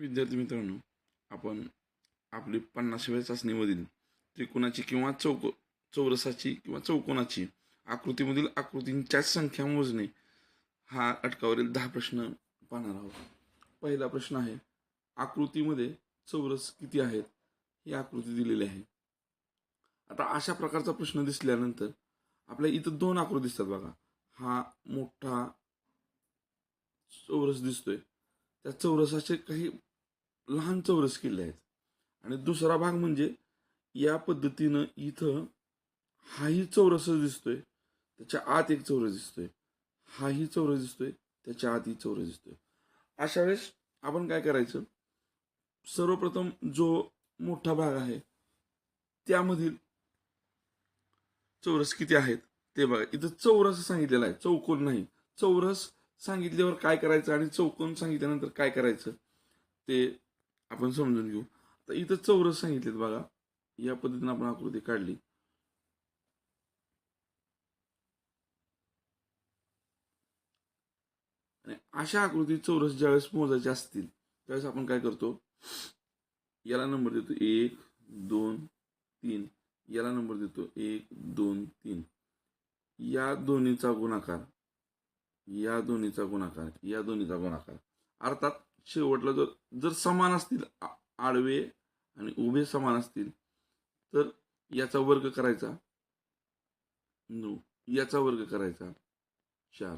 विद्यार्थी मित्रांनो आपण आपली पन्नासाव्या चाचणीमधील त्रिकोणाची किंवा चौक चौरसाची किंवा चौकोनाची आकृतीमधील आकृतींच्याच संख्या मोजणे हा अटकावरील दहा प्रश्न पाहणार आहोत. पहिला प्रश्न आहे आकृतीमध्ये चौरस किती आहेत? ही आकृती दिलेली आहे. आता अशा प्रकारचा प्रश्न दिसल्यानंतर आपल्या इथं दोन आकृती दिसतात बघा. हा मोठा चौरस दिसतोय. त्या चौरसाचे काही लहान चौरस किल्ले आहेत. आणि दुसरा भाग म्हणजे या पद्धतीनं इथं हाही चौरसच दिसतोय त्याच्या आत एक चौरस दिसतोय. हाही चौरस दिसतोय त्याच्या आत ही चौरस दिसतोय. अशा वेळेस आपण काय करायचं? सर्वप्रथम जो मोठा भाग आहे त्यामधील चौरस किती आहेत? ते बघा. इथं चौरस सांगितलेलं आहे. चौकोन नाही. चौरस सांगितल्यावर काय करायचं आणि चौकोन सांगितल्यानंतर काय करायचं? ते आपण समजून घेऊ. तर इथं चौरस सांगितलेत बघा. या पद्धतीने आपण आकृती काढली. आणि अशा आकृती चौरस ज्यावेळेस मोजायचे असतील त्यावेळेस आपण काय करतो? याला नंबर देतो एक दोन तीन. याला नंबर देतो एक दोन तीन. या दोन्हीचा गुणाकार. या दोन्हीचा गुणाकार. या दोन्हीचा गुणाकार. अर्थात शेवटला जर जर समान असतील आडवे आणि उभे समान असतील तर याचा वर्ग करायचा. नऊ. याचा वर्ग करायचा. चार.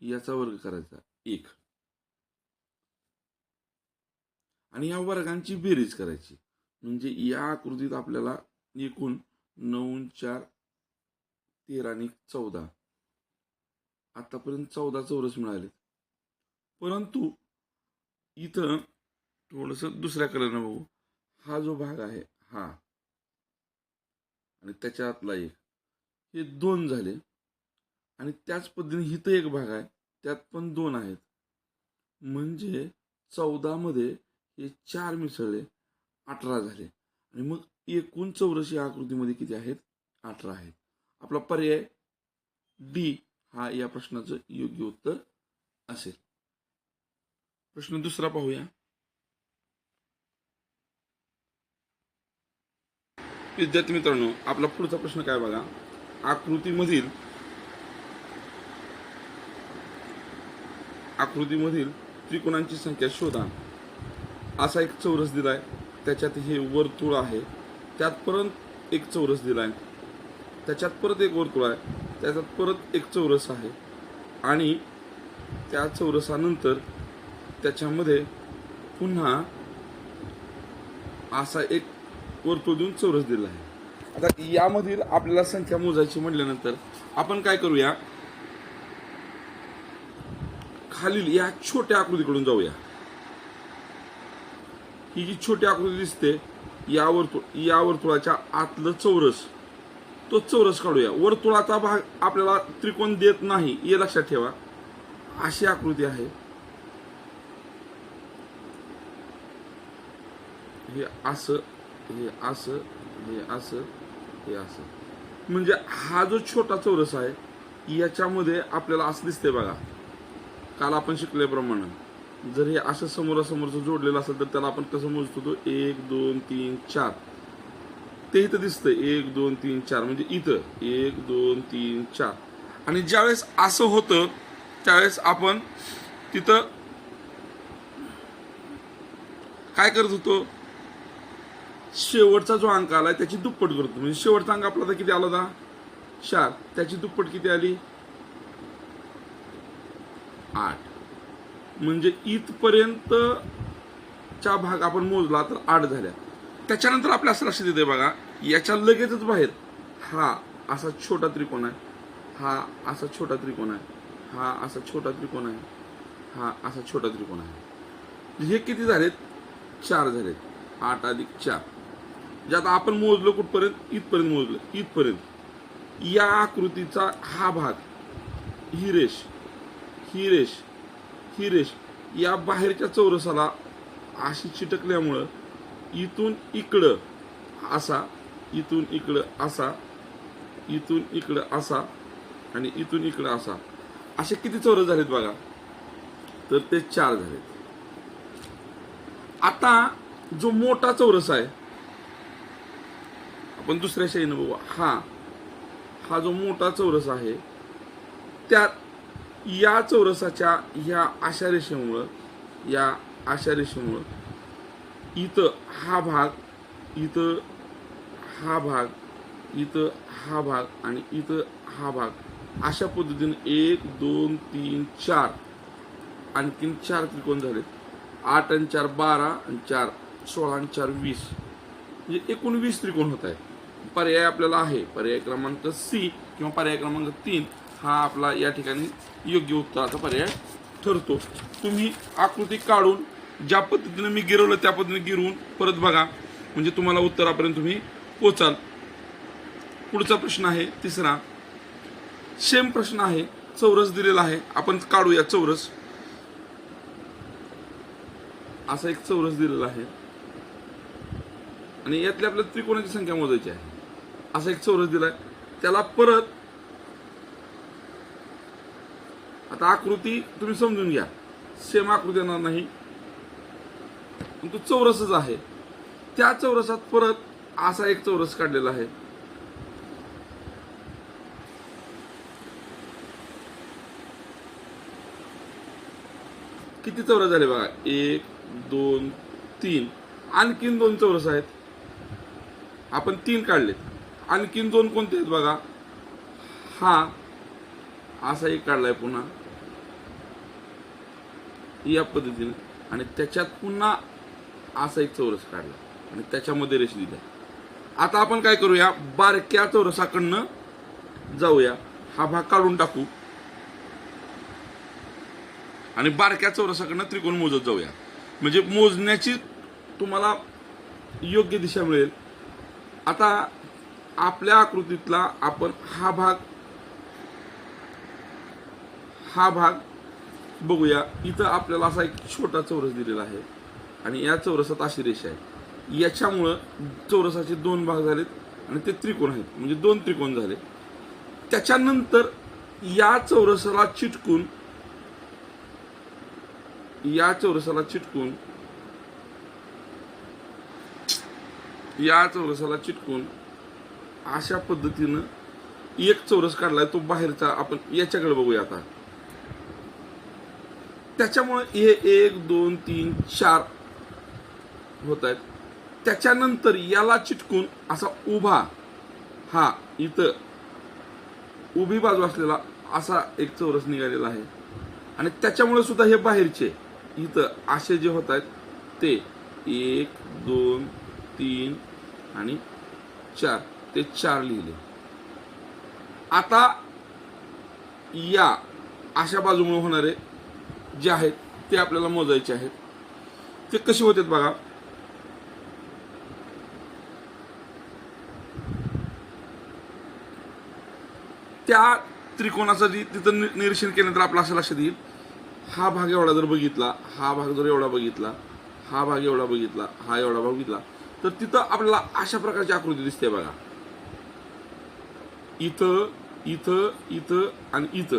याचा वर्ग करायचा. एक. आणि या वर्गांची बेरीज करायची. म्हणजे या आकृतीत आपल्याला एकूण नऊ चार तेरा आणि चौदा. आतापर्यंत चौदा चौरस मिळाले परंतु इथं थोडस दुसऱ्या कलरनं बघू. हा जो भाग आहे हा. आणि त्याच्या आतला एक. हे दोन झाले. आणि त्याच पद्धतीने इथं एक भाग आहे त्यात पण दोन आहेत. म्हणजे चौदा मध्ये हे चार मिसळले अठरा झाले. आणि मग एकूण चौरशी आकृतीमध्ये किती आहेत? अठरा आहेत. आपला पर्याय डी हा या प्रश्नाचं योग्य उत्तर असेल. प्रश्न दुसरा पाहूया. विद्यार्थी मित्रांनो आपला पुढचा प्रश्न काय बघा? आकृतीमधील आकृतीमधील त्रिकोणांची संख्या शोधा. असा एक चौरस दिलाय. त्याच्यात हे वर्तुळ आहे. त्यात परत एक चौरस दिलाय. त्याच्यात परत एक वर्तुळ आहे. त्याच्यात परत एक चौरस आहे. आणि त्या चौरसानंतर त्याच्यामध्ये पुन्हा असा एक वर्तुळ देऊन चौरस दिला आहे. आता यामधील आपल्याला संख्या मोजायची म्हटल्यानंतर आपण काय करूया? खालील या छोट्या आकृतीकडून जाऊया. ही जी छोटी आकृती दिसते या वर्तुळ या वर्तुळाच्या आतलं चौरस तो चौरस काढूया. वर्तुळाचा भाग आपल्याला त्रिकोण देत नाही हे लक्षात ठेवा. अशी आकृती आहे. हे असं हे असं हे असं हे असं. म्हणजे हा जो छोटा चौरस आहे याच्यामध्ये आपल्याला असं दिसते बघा. काल आपण शिकल्याप्रमाणे. जर हे असं समोरासमोरचं जोडलेलं असेल तर त्याला आपण कसं मोजतो तो? एक दोन तीन चार. ते इथं दिसतं एक दोन तीन चार. म्हणजे इथं. एक दोन तीन चार. आणि ज्यावेळेस असं होतं त्यावेळेस आपण तिथं काय करत होतो? शेवटचा जो अंक आला त्याची दुप्पट करतो म्हणजे शेवटचा अंक आपला किती आला होता? चार. त्याची दुप्पट किती आली? आठ. म्हणजे इथपर्यंत चा भाग आपण मोजला तर आठ झाल्या. त्याच्यानंतर आपल्या असं लक्षात येते बघा याच्या लगेचच बाहेर हा असा छोटा त्रिकोण आहे. हा असा छोटा त्रिकोण आहे. हा असा छोटा त्रिकोण आहे. हा असा छोटा त्रिकोण आहे. हे किती झालेत? चार झालेत. आठ अधिक चार. जे आता आपण मोजलो कुठपर्यंत? इथपर्यंत मोजलं. इथपर्यंत. या आकृतीचा हा भाग ही रेष ही रेष ही रेष या बाहेरच्या चौरसाला अशी चिटकल्यामुळं इथून इकडं असा इथून इकडं असा इथून इकडं असा आणि इथून इकडं असा. असे किती चौरस झालेत बघा? तर ते चार झालेत. आता जो मोठा चौरस आहे आपण दुसऱ्या शाईनं बघू. हा. हा जो मोठा चौरस आहे त्यात या चौरसाच्या ह्या आशा रेषेमुळं या आशा रेषेमुळं इथं हा भाग इथं हा भाग इथं हा भाग आणि इथं हा भाग अशा पद्धतीने एक दोन तीन चार. आणखीन चार त्रिकोण झाले आठ आणि चार बारा आणि चार सोळा आणि चार वीस. म्हणजे एकूण वीस त्रिकोण होत आहेत. पर्याय आपल्याला आहे. पर्याय क्रमांक सी किंवा पर्याय क्रमांक तीन हा आपला या ठिकाणी योग्य उत्तराचा पर्याय ठरतो. तुम्ही आकृती काढून ज्या पद्धतीने मी गिरवलं त्या पद्धतीने गिरवून परत बघा. म्हणजे तुम्हाला उत्तरापर्यंत तुम्ही पोचाल. पुढचा प्रश्न आहे तिसरा. सेम प्रश्न आहे चौरस दिलेला आहे. आपण काढूया चौरस. असा एक चौरस दिलेला आहे. आणि यातल्या आपल्या त्रिकोणाची संख्या मोजायची आहे. असा एक चौरस दिलाय. त्याला परत आता आकृती तुम्ही समजून घ्या. सेम आकृती येणार नाही. पण तो चौरसच आहे. त्या चौरसात परत असा एक चौरस काढलेला आहे. किती चौरस झाले बघा? एक दोन तीन. आणखीन दोन चौरस आहेत. आपण तीन काढलेत. आणखीन दोन कोणते आहेत बघा? हा. असा एक काढलाय पुन्हा. या पद्धतीने. आणि त्याच्यात पुन्हा असा एक चौरस काढला. आणि त्याच्यामध्ये रेष दिल्या. आता आपण काय करूया? बारक्या चौरसाकडनं जाऊया. हा भाग काढून टाकू. आणि बारक्या चौरसाकडनं त्रिकोण मोजत जाऊया. म्हणजे मोजण्याची तुम्हाला योग्य दिशा मिळेल. आता आपल्या आकृतीतला आपण हा भाग हा भाग बघूया. इथं आपल्याला असा एक छोटा चौरस दिलेला आहे. आणि या चौरसात अशी रेषा आहे याच्यामुळं चौरसाचे दोन भाग झालेत आणि ते त्रिकोण आहेत. म्हणजे दोन त्रिकोण झाले. त्याच्यानंतर या चौरसाला चिटकून या चौरसाला चिटकून या चौरसाला चिटकून अशा पद्धतीनं एक चौरस काढलाय तो बाहेरचा आपण याच्याकडे बघूया आता. त्याच्यामुळे हे एक दोन तीन चार होत आहेत. त्याच्यानंतर याला चिटकून असा उभा हा इथं उभी बाजू असलेला असा एक चौरस निघालेला आहे. आणि त्याच्यामुळे सुद्धा हे बाहेरचे इथं असे जे होत आहेत ते एक दोन तीन आणि चार. ते चार लिहिले. आता या अशा बाजूमुळे होणारे जे आहेत ते आपल्याला मोजायचे आहेत. ते कसे होतात बघा. त्या त्रिकोणाचं जी तिथं नि- निरीक्षण केल्यानंतर आपला असं लक्षात येईल. हा भाग एवढा जर बघितला हा भाग जर एवढा बघितला हा भाग एवढा बघितला हा एवढा भाग बघितला तर तिथं आपल्याला अशा प्रकारची आकृती दिसते बघा. इथं इथं इथं आणि इथं.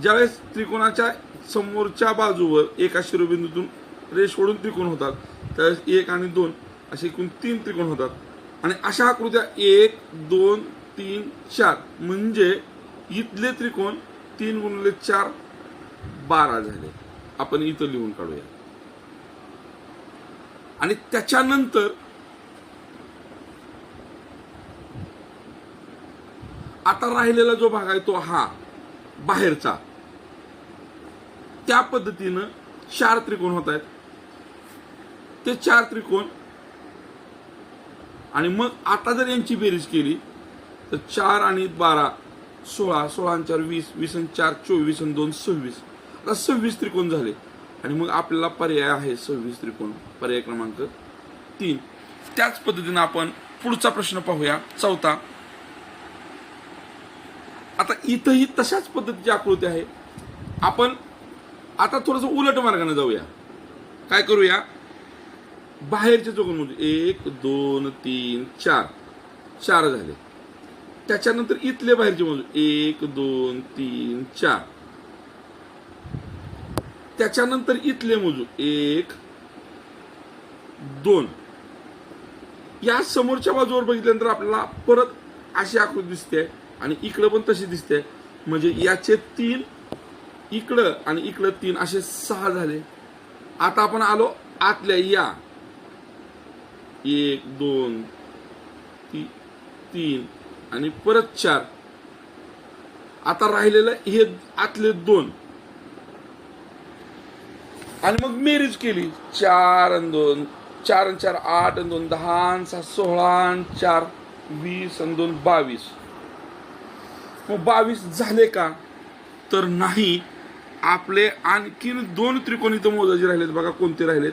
ज्यावेळेस त्रिकोणाच्या समोरच्या बाजूवर एका शिरोबिंदूतून रेष ओढून त्रिकोण होतात त्यावेळेस एक आणि दोन असे एकूण तीन त्रिकोण होतात. आणि अशा आकृत्या एक दोन तीन चार म्हणजे इथले त्रिकोण तीन गुणले चार बारा झाले. आपण इथं लिहून काढूया. आणि त्याच्यानंतर आता राहिलेला जो भाग आहे तो हा बाहेरचा. त्या पद्धतीनं चार त्रिकोण होत आहेत. ते चार त्रिकोण आणि मग आता जर यांची बेरीज केली तर चार आणि बारा सोळा सोळा आणि चार वीस वीस आणि चार चोवीस आणि दोन सव्वीस. आता सव्वीस त्रिकोण झाले. आणि मग आपल्याला पर्याय आहे सव्वीस त्रिकोण. पर्याय क्रमांक तीन. त्याच पद्धतीनं आपण पुढचा प्रश्न पाहूया. चौथा. आता इथंही तशाच पद्धतीची आकृती आहे. आपण आता थोडस उलट मार्गाने जाऊया. काय करूया? बाहेरचे चौकोन म्हणजे एक दोन तीन चार. चार झाले. त्याच्यानंतर इथले बाहेरचे मोजू एक दोन तीन चार. त्याच्यानंतर इथले मोजू. एक दोन. या समोरच्या बाजूवर बघितल्यानंतर आपल्याला परत अशी आकृती दिसते. आणि इकडं पण तशी दिसते. म्हणजे याचे तीन इकडं आणि इकडं तीन असे सहा झाले. आता आपण आलो आतल्या या. एक दोन ती तीन आणि परत चार. आता राहिलेलं हे आतले दोन. आणि मग मेरीज केली. चार आणि दोन चार आणि चार आठ आणि दोन दहा सहा सोळा आणि चार वीस आणि दोन बावीस. मग बावीस झाले का? तर नाही. आपले आणखीन दोन त्रिकोण इथं मोजायचे राहिलेत बघा कोणते राहिलेत.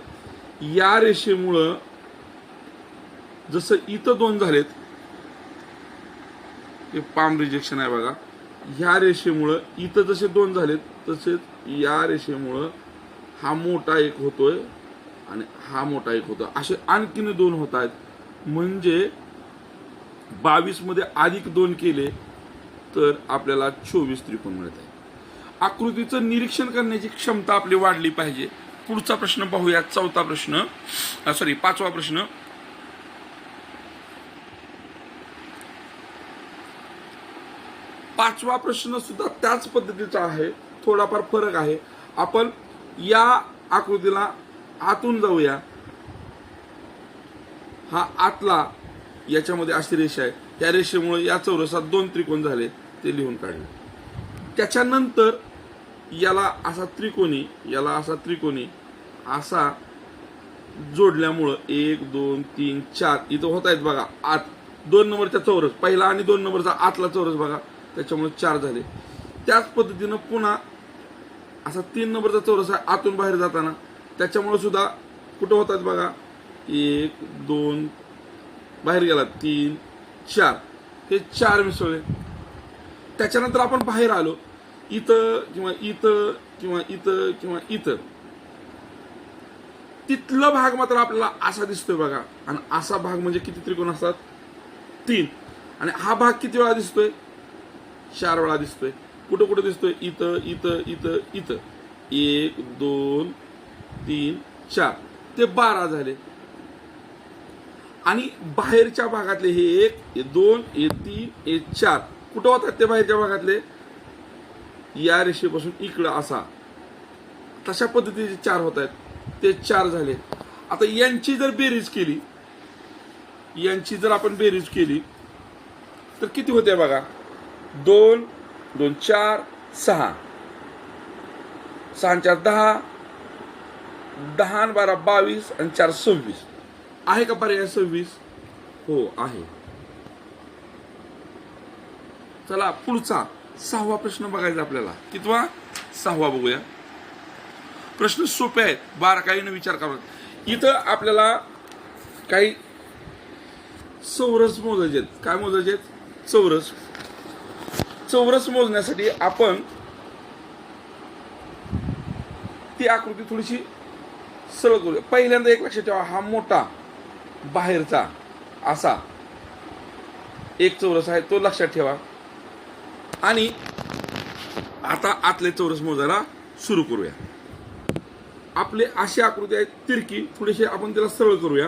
या रेषेमुळं जसं इथं दोन झालेत हे पाम रिजेक्शन आहे बघा. ह्या रेषेमुळं इथं जसे दोन झालेत तसेच या रेषेमुळं हा मोठा एक होतोय आणि हा मोठा एक होतो असे आणखीन दोन होत आहेत. म्हणजे बावीसमध्ये अधिक दोन केले तर आपल्याला चोवीस त्रिकोण मिळत आहे आकृतीचं निरीक्षण करण्याची क्षमता आपली वाढली पाहिजे. पुढचा प्रश्न पाहूया. चौथा प्रश्न सॉरी पाचवा प्रश्न. पाचवा प्रश्न सुद्धा त्याच पद्धतीचा आहे. थोडाफार फरक आहे. आपण या आकृतीला आतून जाऊया. हा आतला याच्यामध्ये अशी रेषा आहे. त्या रेषेमुळे या चौरसात दोन त्रिकोण झाले ते लिहून काढले. त्याच्यानंतर याला असा त्रिकोणी याला असा त्रिकोणी असा जोडल्यामुळं एक दोन तीन चार इथं होत आहेत बघा आत. दोन नंबरचा चौरस पहिला आणि दोन नंबरचा आतला चौरस बघा त्याच्यामुळे चार झाले. त्याच पद्धतीनं पुन्हा असा तीन नंबरचा चौरस आहे आतून बाहेर जाताना. त्याच्यामुळे सुद्धा कुठं होतात बघा एक दोन बाहेर गेला तीन चार. हे चार मिसळले. त्याच्यानंतर आपण बाहेर आलो. इथं किंवा इथं किंवा इथं किंवा इथं. तिथला भाग मात्र आपल्याला असा दिसतोय बघा. आणि असा भाग म्हणजे किती त्रिकोण असतात? तीन. आणि हा भाग किती वेळा दिसतोय? चार वेळा दिसतोय. कुठं कुठं दिसतोय? इथं इथं इथं इथं. एक दोन तीन चार. ते बारा झाले. आणि बाहेरच्या भागातले हे एक हे दोन हे तीन हे चार. कुठं होतात ते बाहेरच्या भागातले? या रेषेपासून इकडं असा. तशा पद्धतीचे चार होत आहेत. ते चार झाले. आता यांची जर बेरीज केली यांची जर आपण बेरीज केली तर किती होते बघा? दोन दोन चार सहा. सहा चार दहा दहा बारा बावीस आणि चार सव्वीस. आहे का पर्याय सव्वीस? हो आहे. चला पुढचा सहावा प्रश्न बघायचा आपल्याला. कितवा? सहावा बघूया. प्रश्न सोपे आहेत. बारकाईनं विचार करा. इथं आपल्याला काही चौरस मोजायचे आहेत. काय मोजायचे आहेत? चौरस. चौरस मोजण्यासाठी आपण ती आकृती थोडीशी सरळ करूया. पहिल्यांदा एक लक्षात ठेवा हा मोठा बाहेरचा असा एक चौरस आहे तो लक्षात ठेवा. आणि आता आतले चौरस मोजायला सुरू करूया. आपले अशी आकृती आहे तिरकी. थोडीशी आपण त्याला सरळ करूया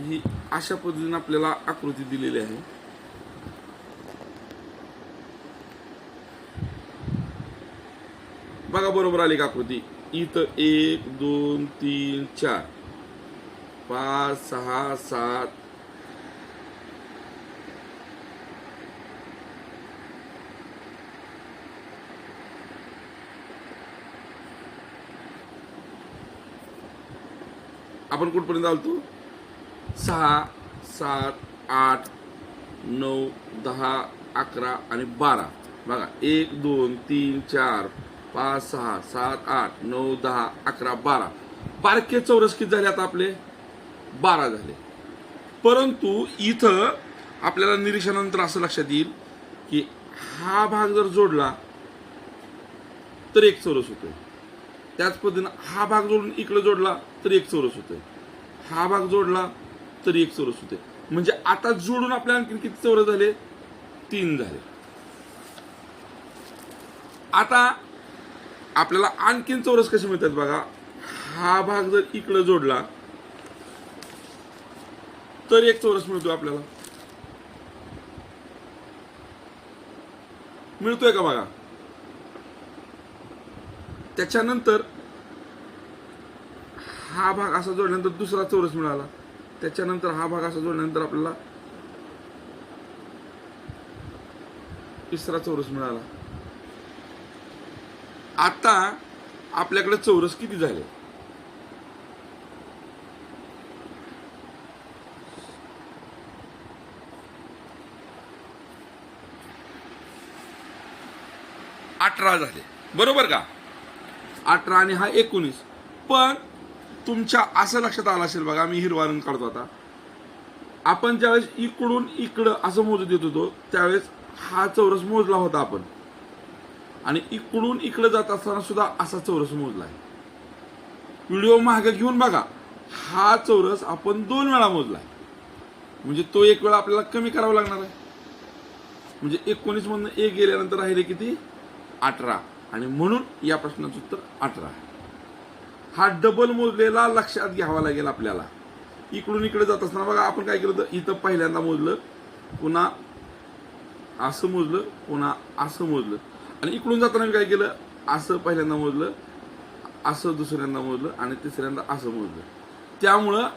ही अशा पद्धतीने आपल्याला आकृती दिलेली आहे. बघा बरोबर आली का आकृती? इथं एक दोन तीन चार. पाच सहा सात. आपण कुठपर्यंत आलतो? सहा सात आठ नऊ दहा अकरा आणि बारा. बघा एक दोन तीन चार पाच सहा सात आठ नऊ दहा अकरा बारा. बारके चौरस किती झाले आता आपले? बारा झाले. परंतु इथं आपल्याला निरीक्षणानंतर असं लक्षात येईल की हा भाग जर जोडला तर एक चौरस होतोय. त्याच पद्धतीनं हा भाग जोडून इकडे जोडला तर एक चौरस होतोय. हा भाग जोडला तरी एक चौरस होते. म्हणजे आता जोडून आपल्या आणखी किती चौरस झाले? तीन झाले. आता आपल्याला आणखीन चौरस कसे मिळतात बघा? हा भाग जर इकडे जोडला तर एक चौरस मिळतो आपल्याला. मिळतोय का बघा? त्याच्यानंतर हा भाग असा जोडल्यानंतर दुसरा चौरस मिळाला. त्याच्यानंतर हा भाग असा जोडल्यानंतर आपल्याला तिसरा चौरस मिळाला. आता आपल्याकडे चौरस किती झाले? अठरा झाले. बरोबर का? अठरा आणि हा एकोणीस. पण तुमच्या असं लक्षात आलं असेल बघा मी हिरवा रंग काढतो आता. आपण ज्यावेळेस इकडून इकडं असं मोजत देत होतो त्यावेळेस हा चौरस मोजला होता आपण. आणि इकडून इकडं जात असताना सुद्धा असा चौरस मोजला आहे. व्हिडिओ मागे घेऊन बघा हा चौरस आपण दोन वेळा मोजलाय म्हणजे तो एक वेळा आपल्याला कमी करावा लागणार आहे. म्हणजे एकोणीस मधनं एक गेल्यानंतर राहिले किती? अठरा. आणि म्हणून या प्रश्नाचं उत्तर अठरा आहे. हा डबल मोजलेला लक्षात घ्यावा लागेल आपल्याला. इकडून इकडे जात असताना बघा आपण काय केलं होतं? इथं पहिल्यांदा मोजलं पुन्हा असं मोजलं पुन्हा असं मोजलं. आणि इकडून जाताना मी काय केलं? असं पहिल्यांदा मोजलं असं दुसऱ्यांदा मोजलं आणि तिसऱ्यांदा असं मोजलं. त्यामुळं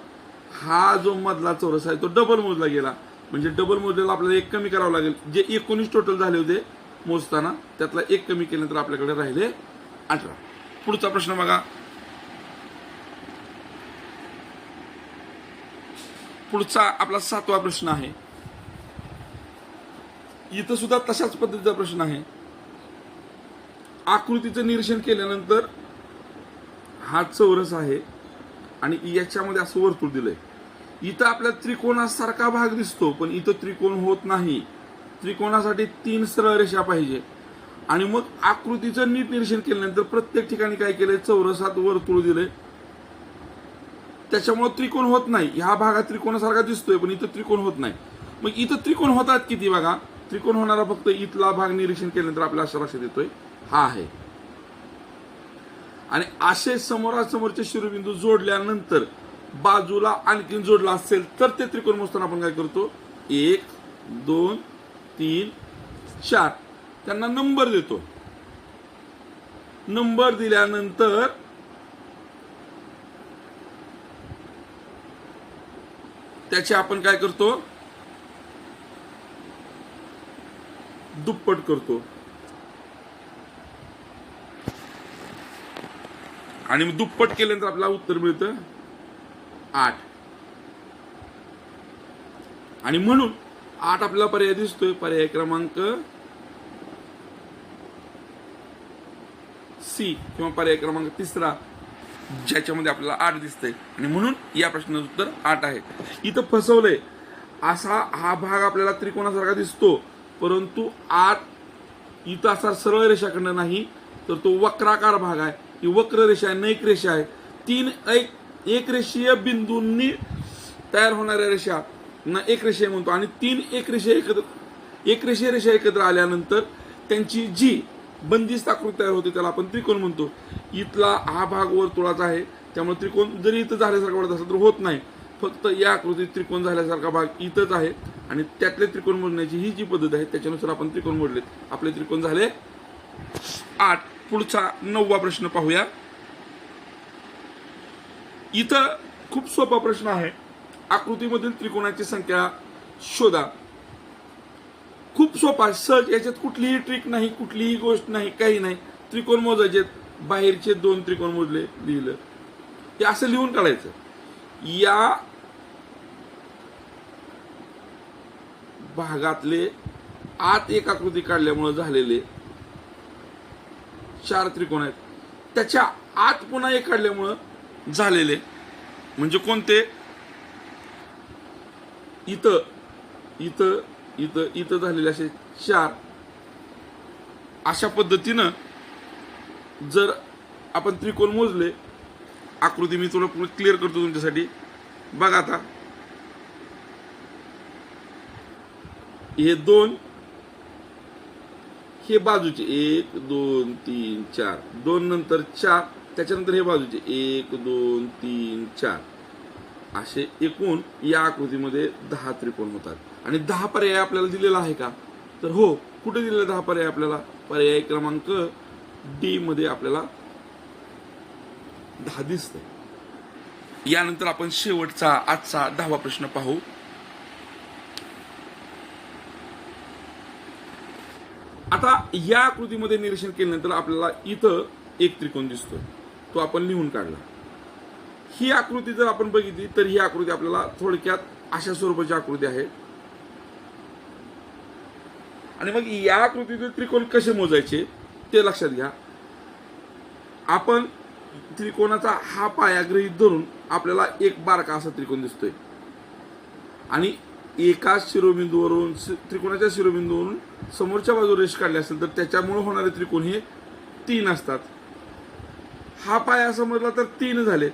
हा जो मधला चौरस आहे तो डबल मोजला गेला. म्हणजे डबल मोजलेला आपल्याला एक कमी करावं लागेल. जे एकोणीस टोटल झाले होते मोजताना त्यातला एक कमी केल्यानंतर आपल्याकडे राहिले अठरा. पुढचा प्रश्न बघा. पुढचा आपला सातवा प्रश्न आहे. इथं सुद्धा तशाच पद्धतीचा प्रश्न आहे. आकृतीचं निरीक्षण केल्यानंतर हा चौरस आहे आणि याच्यामध्ये असं वर्तुळ दिलंय. इथं आपल्या त्रिकोणासारखा भाग दिसतो पण इथं त्रिकोण होत नाही. त्रिकोणासाठी तीन सरळ रेषा पाहिजे. आणि मग आकृतीचं नीट निरीक्षण केल्यानंतर प्रत्येक ठिकाणी काय केलंय? चौरसात वर्तुळ दिलंय. त्याच्यामुळे त्रिकोण होत नाही. ह्या भागात त्रिकोणासारखा दिसतोय पण इथं त्रिकोण होत नाही. मग इथं त्रिकोण होतात किती बघा? त्रिकोण होणारा फक्त इथला भाग निरीक्षण केल्यानंतर आपल्या अशा लक्षात येतोय हा आहे. आणि असे समोरासमोरचे शिरोबिंदू जोडल्यानंतर बाजूला आणखीन जोडला असेल तर ते त्रिकोण मोजताना आपण काय करतो? एक दोन तीन चार. त्यांना नंबर देतो. नंबर दिल्यानंतर त्याचे आपण काय करतो? दुप्पट करतो. आणि मग दुप्पट केल्यानंतर आपल्याला उत्तर मिळतं आठ. आणि म्हणून आठ आपल्याला पर्याय दिसतोय. पर्याय क्रमांक सी किंवा पर्याय क्रमांक तिसरा. ज्याच्यामध्ये आपल्याला आठ दिसतंय. आणि म्हणून या प्रश्नाचं उत्तर आठ आहे. इथं फसवलंय. असा हा भाग आपल्याला त्रिकोणासारखा दिसतो. परंतु आत इथं असा सरळ रेषाखंड नाही तर तो वक्राकार भाग आहे. ही वक्र रेषा आहे नैक रेषा आहे. तीन एक एक रेषीय बिंदूंनी तयार होणाऱ्या रेषा. ना एक रेषीय म्हणतो. आणि तीन एक रेषीय एकत्र एक रेषीय रेषा एकत्र आल्यानंतर त्यांची जी बंदिस्त आकृती तयार होते त्याला आपण त्रिकोण म्हणतो. इथला हा भाग वर्तुळाचा आहे. त्यामुळे त्रिकोण जरी इथं झाल्यासारखा वाटत असेल तर होत नाही. फक्त या आकृतीत त्रिकोण झाल्यासारखा भाग इथंच आहे. आणि त्यातले त्रिकोण मोजण्याची ही जी पद्धत आहे त्याच्यानुसार आपण त्रिकोण मोडलेत. आपले त्रिकोण झाले आठ. पुढचा नववा प्रश्न पाहूया. इथं खूप सोपा प्रश्न आहे. आकृतीमधील त्रिकोणाची संख्या शोधा. खूप सोपा सहज याच्यात कुठलीही ट्रिक नाही कुठलीही गोष्ट नाही काही नाही. त्रिकोण मोजायचे बाहेरचे दोन त्रिकोण मोजले लिहिलं. हे असं लिहून काढायचं. या भागातले आत एक आकृती काढल्यामुळे झालेले चार त्रिकोण आहेत. त्याच्या आत पुन्हा एक काढल्यामुळं झालेले. म्हणजे कोणते? इथं इथं इथं इथं झालेले असे चार. अशा पद्धतीनं जर आपण त्रिकोण मोजले आकृती मी तुला क्लिअर करतो तुमच्यासाठी. बघा आता. हे दोन हे बाजूचे एक दोन तीन चार. दोन नंतर चार त्याच्यानंतर हे बाजूचे एक दोन तीन चार. असे एकूण या आकृतीमध्ये दहा त्रिकोण होतात. आणि दहा पर्याय आपल्याला दिलेला आहे का? तर हो कुठे दिलेला दहा पर्याय आपल्याला? पर्याय क्रमांक डी मध्ये आपल्याला दहा दिसतंय. यानंतर आपण शेवटचा आजचा दहावा प्रश्न पाहू. आता या आकृतीमध्ये निरीक्षण केल्यानंतर आपल्याला इथं एक त्रिकोण दिसतोय. तो आपण लिहून काढला. ही आकृती जर आपण बघितली तर ही आकृती आपल्याला थोडक्यात अशा स्वरूपाची आकृती आहे. आणि मग या आकृतीचे त्रिकोण कसे मोजायचे? ते लक्षात घ्या. आपण त्रिकोणाचा हा पाया गृहीत धरून आपल्याला एक बारका असा त्रिकोण दिसतोय. आणि एकाच शिरोबिंदूवरून त्रिकोणाच्या शिरोबिंदूवरून समोरच्या बाजूला रेष काढली असेल तर त्याच्यामुळे होणारे त्रिकोण हे तीन असतात. हा पाया समजला तर तीन झाले.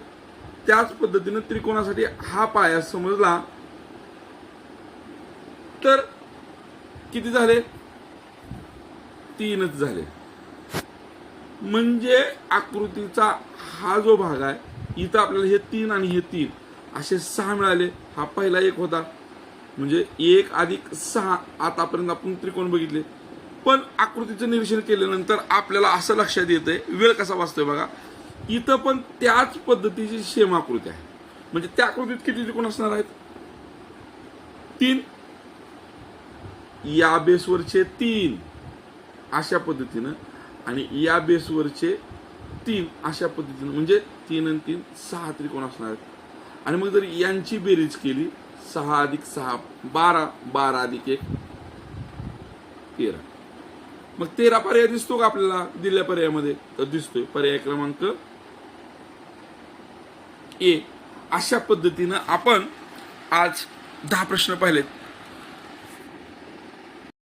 त्याच पद्धतीनं त्रिकोणासाठी हा पाया समजला तर किती झाले? तीनच झाले. म्हणजे आकृतीचा हा जो भाग आहे इथं आपल्याला हे तीन आणि हे तीन असे सहा मिळाले. हा पहिला एक होता. म्हणजे एक अधिक सहा आतापर्यंत आपण त्रिकोण बघितले. पण आकृतीचं निरीक्षण केल्यानंतर आपल्याला असं लक्षात येतंय वेळ कसा वाचतोय बघा. इथं पण त्याच पद्धतीची सेम आकृती आहे. म्हणजे त्या आकृतीत किती त्रिकोण असणार आहेत? तीन. या बेसवरचे तीन. अशा पद्धतीनं आणि या बेसवरचे तीन अशा पद्धतीनं म्हणजे तीन आणि तीन सहा त्रिकोण असणार आहेत? आणि मग जर यांची बेरीज केली सहा अधिक सहा बारा बारा अधिक एक तेरा. मग तेरा पर्याय दिसतो का आपल्याला? दिलेल्या पर्यायामध्ये तर दिसतोय. पर्याय क्रमांक ए. अशा पद्धतीनं आपण आज दहा प्रश्न पाहिलेत.